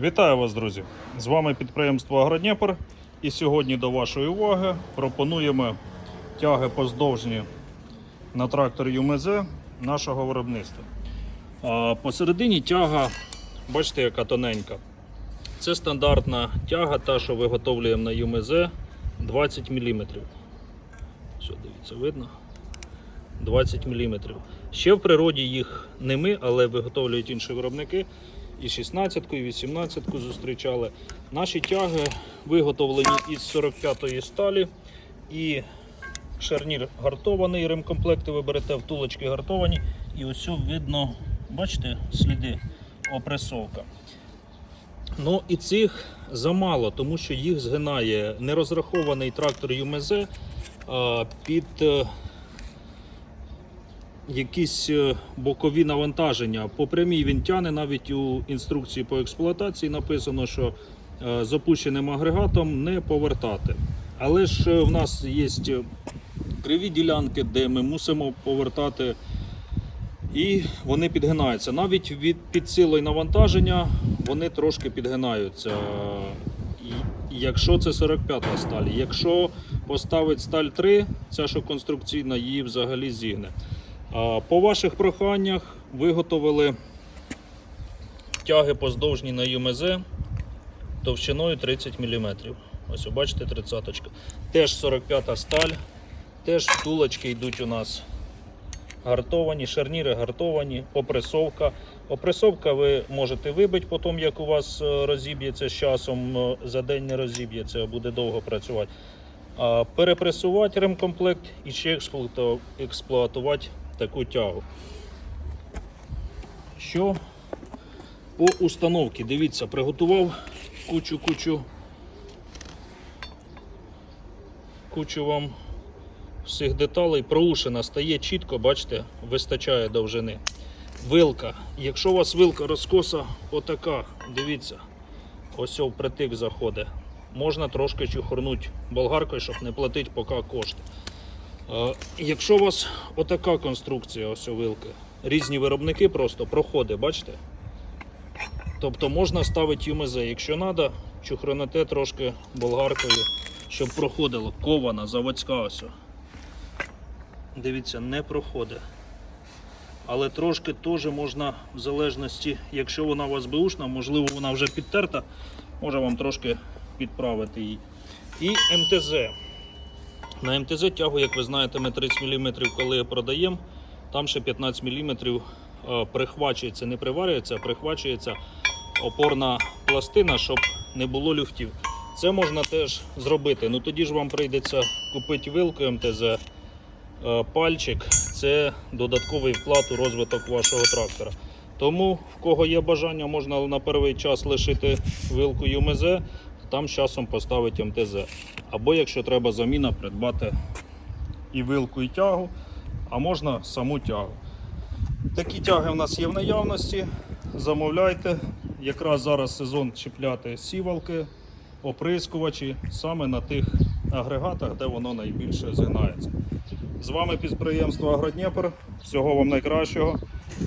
Вітаю вас, друзі! З вами підприємство Агродніпр. І сьогодні до вашої уваги пропонуємо тяги поздовжні на трактор ЮМЗ нашого виробництва. А посередині тяга, бачите, яка тоненька. Це стандартна тяга, та, що виготовлюємо на ЮМЗ 20 мм. Що, дивіться, видно? 20 мм. Ще в природі їх не ми, але виготовлюють інші виробники. І 16-ку, і 18-ку зустрічали. Наші тяги виготовлені із 45-ї сталі. І шарнір гартований, ремкомплекти ви берете, втулочки гартовані. І ось видно, бачите, сліди опресовка. Ну і цих замало, тому що їх згинає нерозрахований трактор ЮМЗ під е, якісь е, бокові навантаження. По прямій він тяне навіть у інструкції по експлуатації написано, що е, з опущеним агрегатом не повертати. Але ж е, в нас є криві ділянки, де ми мусимо повертати. І вони підгинаються. Навіть від під силою навантаження вони трошки підгинаються. Якщо це 45-та сталь. Якщо поставить сталь 3, ця що конструкційна, її взагалі зігне. По ваших проханнях виготовили тяги поздовжні на ЮМЗ товщиною 30 мм. Ось, бачите, 30 -очка. Теж 45 сталь, теж втулочки йдуть у нас гартовані, шарніри гартовані, опресовка. Опресовка ви можете вибити потім, як у вас е, розіб'ється з часом, е, за день не розіб'ється, буде довго працювати. Перепресувати ремкомплект і ще експлуатувати таку тягу. Що по установці? Дивіться, приготував кучу-кучу. Кучу вам всіх деталей. Проушина стає чітко, бачите, вистачає довжини. Вилка. Якщо у вас вилка розкоса отака, дивіться, ось о притик заходить. Можна трошки чухорнути болгаркою, щоб не платити поки кошти. Е, Якщо у вас отака конструкція, ось різні виробники просто проходить, бачите? Тобто можна ставити ЮМЗ, якщо треба, чухроните трошки болгаркою, щоб проходило. Кована, заводська ось. Дивіться, не проходить. Але трошки теж можна, в залежності, якщо вона у вас беушна, можливо вона вже підтерта, може вам трошки підправити її. І МТЗ. На МТЗ тягу, як ви знаєте, ми 30 мм, коли продаємо, там ще 15 мм е, прихвачується, не приварюється, а прихвачується опорна пластина, щоб не було люфтів. Це можна теж зробити. Ну тоді ж вам прийдеться купити вилку МТЗ, е, пальчик. Це додатковий вклад у розвиток вашого трактора. Тому, в кого є бажання, можна на перший час лишити вилку ЮМЗ, там з часом поставити МТЗ. Або якщо треба заміна, придбати і вилку, і тягу, а можна саму тягу. Такі тяги в нас є в наявності. Замовляйте. Якраз зараз сезон чіпляти сівалки, оприскувачі саме на тих агрегатах, де воно найбільше згинається. З вами підприємство Агродніпр. Всього вам найкращого.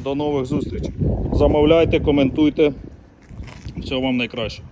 До нових зустрічей. Замовляйте, коментуйте. Всього вам найкращого.